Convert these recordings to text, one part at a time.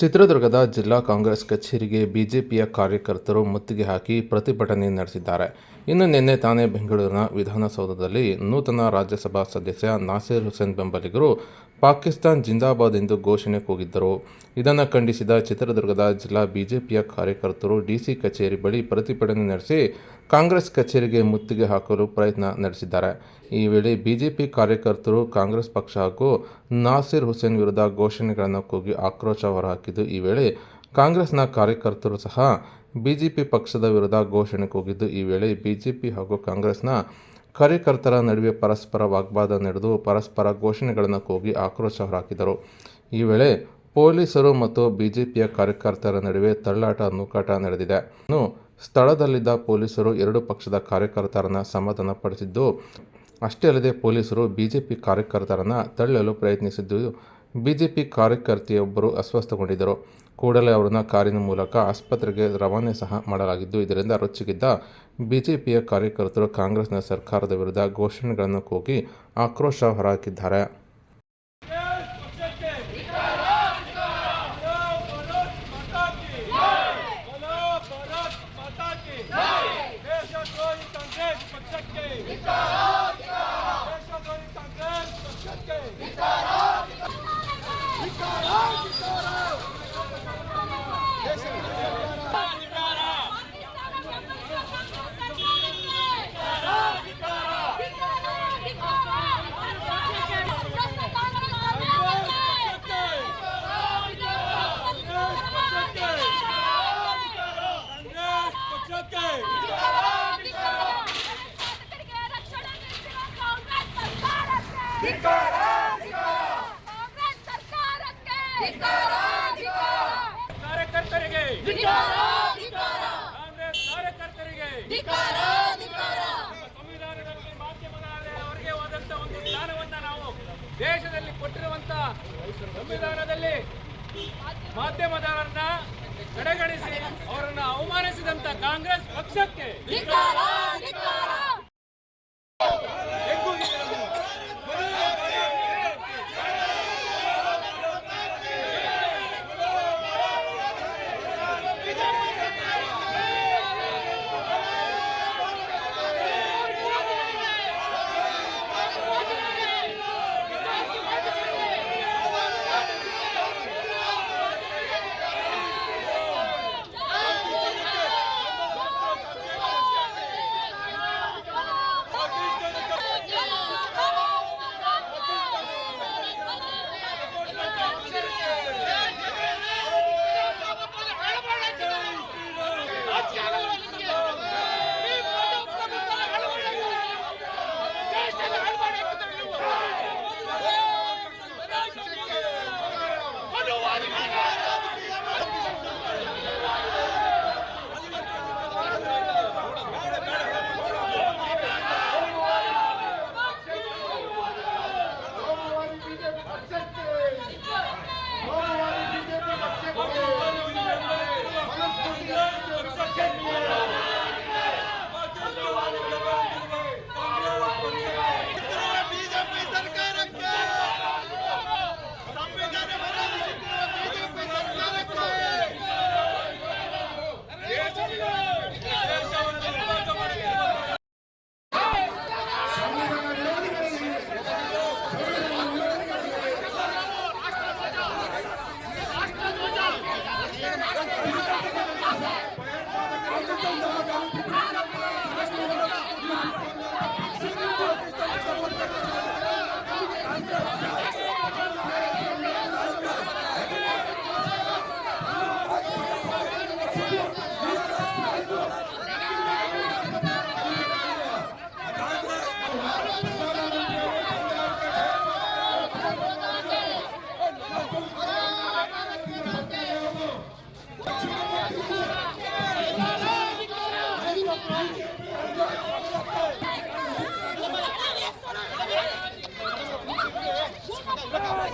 ಚಿತ್ರದುರ್ಗದ ಜಿಲ್ಲಾ ಕಾಂಗ್ರೆಸ್ ಕಚೇರಿಗೆ ಬಿಜೆಪಿಯ ಕಾರ್ಯಕರ್ತರು ಮುತ್ತಿಗೆ ಹಾಕಿ ಪ್ರತಿಭಟನೆ ನಡೆಸಿದ್ದಾರೆ. ಇನ್ನು ನಿನ್ನೆ ತಾನೇ ಬೆಂಗಳೂರಿನ ವಿಧಾನಸೌಧದಲ್ಲಿ ನೂತನ ರಾಜ್ಯಸಭಾ ಸದಸ್ಯ ನಾಸೀರ್ ಹುಸೇನ್ ಬೆಂಬಲಿಗರು ಪಾಕಿಸ್ತಾನ್ ಜಿಂದಾಬಾದ್ ಎಂದು ಘೋಷಣೆ ಕೂಗಿದ್ದರು. ಇದನ್ನು ಖಂಡಿಸಿದ ಚಿತ್ರದುರ್ಗದ ಜಿಲ್ಲಾ ಬಿಜೆಪಿಯ ಕಾರ್ಯಕರ್ತರು ಡಿಸಿ ಕಚೇರಿ ಬಳಿ ಪ್ರತಿಭಟನೆ ನಡೆಸಿ ಕಾಂಗ್ರೆಸ್ ಕಚೇರಿಗೆ ಮುತ್ತಿಗೆ ಹಾಕಲು ಪ್ರಯತ್ನ ನಡೆಸಿದ್ದಾರೆ. ಈ ವೇಳೆ ಬಿಜೆಪಿ ಕಾರ್ಯಕರ್ತರು, ಕಾಂಗ್ರೆಸ್ ಪಕ್ಷ ಹಾಗೂ ನಾಸಿರ್ ಹುಸೇನ್ ವಿರುದ್ಧ ಘೋಷಣೆಗಳನ್ನು ಕೂಗಿ ಆಕ್ರೋಶ ಹೊರಹಾಕಿದ್ದು, ಈ ವೇಳೆ ಕಾಂಗ್ರೆಸ್ನ ಕಾರ್ಯಕರ್ತರು ಸಹ ಬಿಜೆಪಿ ಪಕ್ಷದ ವಿರುದ್ಧ ಘೋಷಣೆ ಕೂಗಿದ್ದು, ಈ ವೇಳೆ ಬಿಜೆಪಿ ಹಾಗೂ ಕಾಂಗ್ರೆಸ್ನ ಕಾರ್ಯಕರ್ತರ ನಡುವೆ ಪರಸ್ಪರ ವಾಗ್ವಾದ ನಡೆದು ಪರಸ್ಪರ ಘೋಷಣೆಗಳನ್ನು ಕೂಗಿ ಆಕ್ರೋಶ ಹೊರಹಾಕಿದರು. ಈ ವೇಳೆ ಪೊಲೀಸರು ಮತ್ತು ಬಿಜೆಪಿಯ ಕಾರ್ಯಕರ್ತರ ನಡುವೆ ತಳ್ಳಾಟ, ನೂಕಾಟ ನಡೆದಿದೆ. ಸ್ಥಳದಲ್ಲಿದ್ದ ಪೊಲೀಸರು ಎರಡು ಪಕ್ಷದ ಕಾರ್ಯಕರ್ತರನ್ನು ಸಮಾಧಾನಪಡಿಸಿದ್ದು ಅಷ್ಟೇ ಅಲ್ಲದೆ ಪೊಲೀಸರು ಬಿಜೆಪಿ ಕಾರ್ಯಕರ್ತರನ್ನು ತಳ್ಳಲು ಪ್ರಯತ್ನಿಸಿದ್ದು, ಬಿಜೆಪಿ ಕಾರ್ಯಕರ್ತೆಯೊಬ್ಬರು ಅಸ್ವಸ್ಥಗೊಂಡಿದ್ದರು. ಕೂಡಲೇ ಅವರನ್ನು ಕಾರಿನ ಮೂಲಕ ಆಸ್ಪತ್ರೆಗೆ ರವಾನೆ ಸಹ ಮಾಡಲಾಗಿದ್ದು, ಇದರಿಂದ ರೊಚ್ಚಿಗಿದ್ದ ಬಿಜೆಪಿಯ ಕಾರ್ಯಕರ್ತರು ಕಾಂಗ್ರೆಸ್ನ ಸರ್ಕಾರದ ವಿರುದ್ಧ ಘೋಷಣೆಗಳನ್ನು ಕೂಗಿ ಆಕ್ರೋಶ ಹೊರಹಾಕಿದ್ದಾರೆ. ಧಿಕ್ಕಾರ ಧಿಕ್ಕಾರ ದೇಶದ್ರೋಹಿ ಕಾಂಗ್ರೆಸ್ ಪಕ್ಷಕ್ಕೆ ಧಿಕ್ಕಾರ ಕಾರ್ಯಕರ್ತರಿಗೆ. ಕಾಂಗ್ರೆಸ್ ಕಾರ್ಯಕರ್ತರಿಗೆ. ಸಂವಿಧಾನದಲ್ಲಿ ಮಾಧ್ಯಮದ ಅವರಿಗೆ ಆದಂತ ಒಂದು ಸ್ಥಾನವನ್ನ ನಾವು ದೇಶದಲ್ಲಿ ಕೊಟ್ಟಿರುವಂತ ಸಂವಿಧಾನದಲ್ಲಿ ಮಾಧ್ಯಮದವರನ್ನ ಕಡೆಗಣಿಸಿ ಅವರನ್ನ ಅವಮಾನಿಸಿದಂತ ಕಾಂಗ್ರೆಸ್ ಪಕ್ಷಕ್ಕೆ.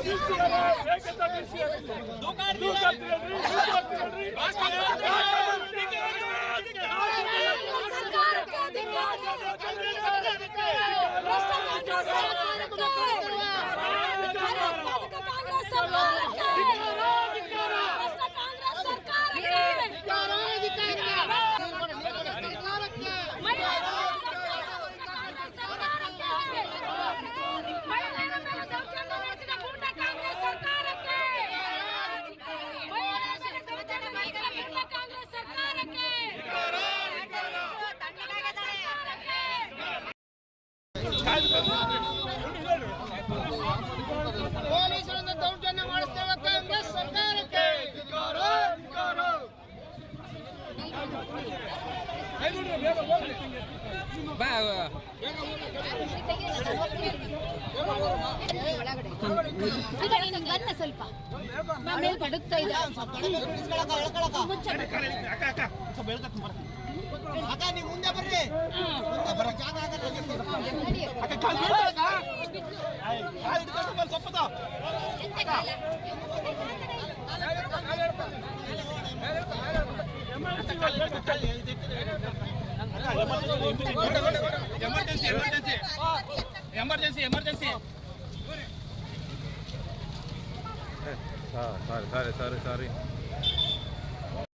सरकार का अधिकार है ಬನ್ನ ಸ್ವಲ್ಪ ಮೇಲೆ ಬಡುಕ್ತಾ ಇದೆ ಮುಚ್ಚ. ಅಕ್ಕ ನೀವು ಮುಂದೆ ಬರ್ರಿ ಮುಂದೆ ಬರ್ರಿ ಜಾಗ ಆಗಲ್ಲ ನಡಿ. ಎಂತ ಕಾಲ? emergency emergency emergency emergency sorry sorry sorry sorry.